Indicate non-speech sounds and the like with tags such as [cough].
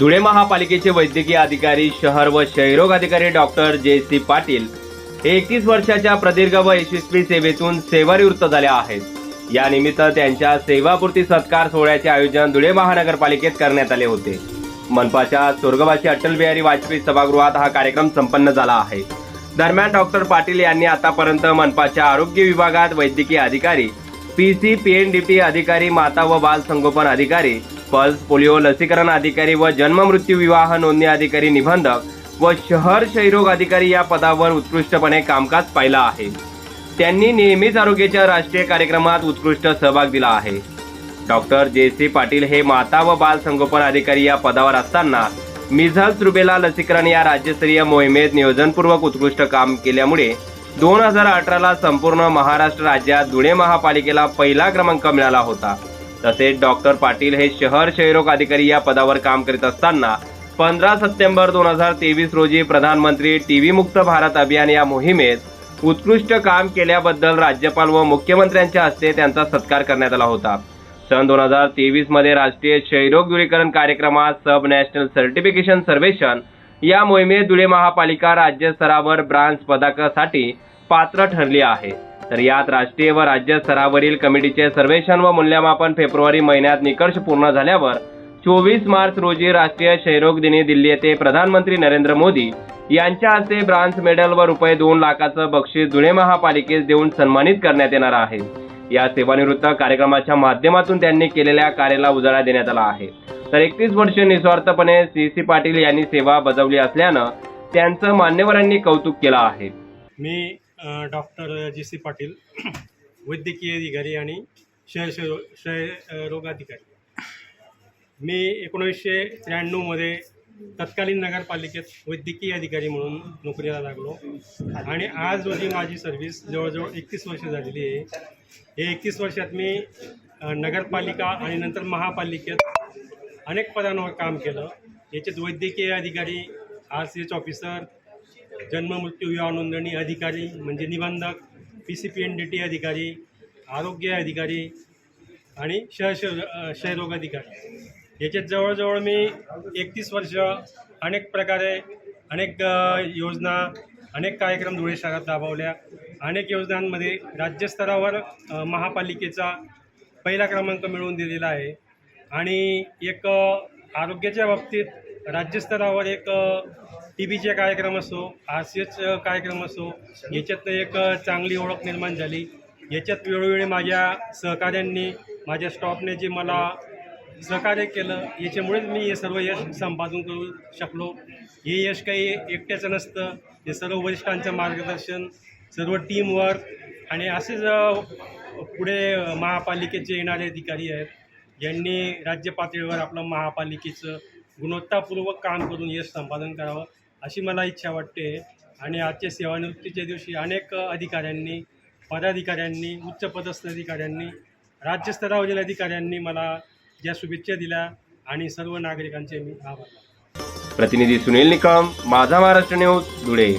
धुळे महापालिकेचे वैद्यकीय अधिकारी शहर व क्षयरोग अधिकारी डॉक्टर जे सी पाटील हे एकतीस वर्षाच्या प्रदीर्घ व यशस्वी सेवेतून सेवानिवृत्त झाले आहेत. या निमित्त त्यांच्या सेवापूर्ती सत्कार सोहळ्याचे आयोजन धुळे महानगरपालिकेत करण्यात आले होते. मनपाच्या स्वर्गवासी अटल बिहारी वाजपेयी सभागृहात हा कार्यक्रम संपन्न झाला आहे. दरम्यान डॉक्टर पाटील यांनी आतापर्यंत मनपाच्या आरोग्य विभागात वैद्यकीय अधिकारी P C P N D T अधिकारी माता व बाल संगोपन अधिकारी पल्स पोलिओ लसीकरण अधिकारी व जन्म मृत्यू विवाह नोंदणी अधिकारी निबंधक व शहर क्षयरोग अधिकारी या पदावर उत्कृष्टपणे कामकाज पाहिलं आहे. त्यांनी नेहमीच आरोग्याच्या राष्ट्रीय कार्यक्रमात उत्कृष्ट सहभाग दिला आहे. डॉक्टर जे सी पाटील हे माता व बाल संगोपन अधिकारी या पदावर असताना मिझल्स रुबेला लसीकरण या राज्यस्तरीय मोहिमेत नियोजनपूर्वक उत्कृष्ट काम केल्यामुळे दोन हजार अठराला संपूर्ण महाराष्ट्र राज्यात धुळे महापालिकेला पहिला क्रमांक मिळाला होता. तसेच डॉक्टर पाटील हे शहर क्षयरोग अधिकारी या पदावर काम करीत असताना पंधरा सप्टेंबर दोन हजार तेवीस रोजी प्रधानमंत्री टीव्ही मुक्त भारत अभियान या मोहिमेत उत्कृष्ट काम केल्याबद्दल राज्यपाल व मुख्यमंत्र्यांच्या हस्ते त्यांचा सत्कार करण्यात आला होता. सन दोन हजार तेवीसमध्ये राष्ट्रीय क्षयरोग दूरीकरण कार्यक्रमात सब नॅशनल सर्टिफिकेशन सर्वेक्षण या मोहिमेत धुळे महापालिका राज्य स्तरावर ब्रांच पदकासाठी पात्र ठरली आहे. तर यात राष्ट्रीय व राज्य स्तरावरील कमिटीचे सर्वेक्षण व मूल्यमापन फेब्रुवारी महिन्यात निकष पूर्ण झाल्यावर चोवीस मार्च रोजी राष्ट्रीय क्षयरोग दिनी दिल्ली येथे प्रधानमंत्री नरेंद्र मोदी यांच्या हस्ते ब्रांच मेडल व रुपये दोन लाखाचं बक्षीस धुळे महापालिकेस देऊन सन्मानित करण्यात येणार आहे. या सेवानिवृत्त कार्यक्रमाच्या माध्यमातून त्यांनी केलेल्या कार्याला उजाळा देण्यात आला आहे. तर एकतीस वर्ष निस्वार्थपणे सी सी पाटील यांनी सेवा बजावली असल्यानं त्यांचं मान्यवरांनी कौतुक केलं आहे. मी डॉक्टर जी सी पाटील [clears throat] वैद्यकीय अधिकारी आणि क्षय क्षय क्षय मी एकोणीसशे त्र्याण्णवमध्ये तत्कालीन नगरपालिकेत वैद्यकीय अधिकारी म्हणून नोकरीला लागलो. आणि आज रोजी माझी सर्व्हिस जवळजवळ एकतीस वर्ष झालेली आहे. हे एकतीस वर्षात मी नगरपालिका आणि नंतर महापालिकेत अनेक पदांवर काम केलं. याच्यात वैद्यकीय अधिकारी आर सी एच ऑफिसर जन्म मृत्यू विवाह नोंदणी अधिकारी म्हणजे निबंधक P C P N D T अधिकारी आरोग्य अधिकारी आणि क्षय क्षयरोग अधिकारी. याच्यात जवळजवळ मी एकतीस वर्ष अनेक प्रकारे अनेक योजना अनेक कार्यक्रम धुळे शहरात राबवल्या. अनेक योजनांमध्ये राज्यस्तरावर महापालिकेचा पहिला क्रमांक मिळवून दिलेला आहे. आणि एक आरोग्याच्या बाबतीत राज्यस्तरावर एक टी व्हीचे कार्यक्रम असो आर कार्यक्रम असो याच्यात एक चांगली ओळख निर्माण झाली. याच्यात वेळोवेळी माझ्या सहकाऱ्यांनी माझ्या स्टॉफने जे मला सहकार्य केलं याच्यामुळेच मी हे सर्व यश संपादन करू शकलो. हे यश काही एकट्याचं नसतं. हे सर्व वरिष्ठांचं मार्गदर्शन सर्व टीमवर्क आणि असेच पुढे महापालिकेचे येणारे अधिकारी आहेत. यांनी राज्य पातळीवर आपलं महापालिकेचं गुणवत्तापूर्वक काम करून यश संपादन करावं अशी मला इच्छा वाटते. आणि आजच्या सेवानिवृत्तीच्या दिवशी अनेक अधिकाऱ्यांनी पदाधिकाऱ्यांनी उच्च पदस्थ अधिकाऱ्यांनी राज्यस्तरावरील अधिकाऱ्यांनी मला ज्या शुभेच्छा दिल्या आणि सर्व नागरिकांचे मी आभार प्रतिनिधी सुनील निकम माझा महाराष्ट्र न्यूज धुळे.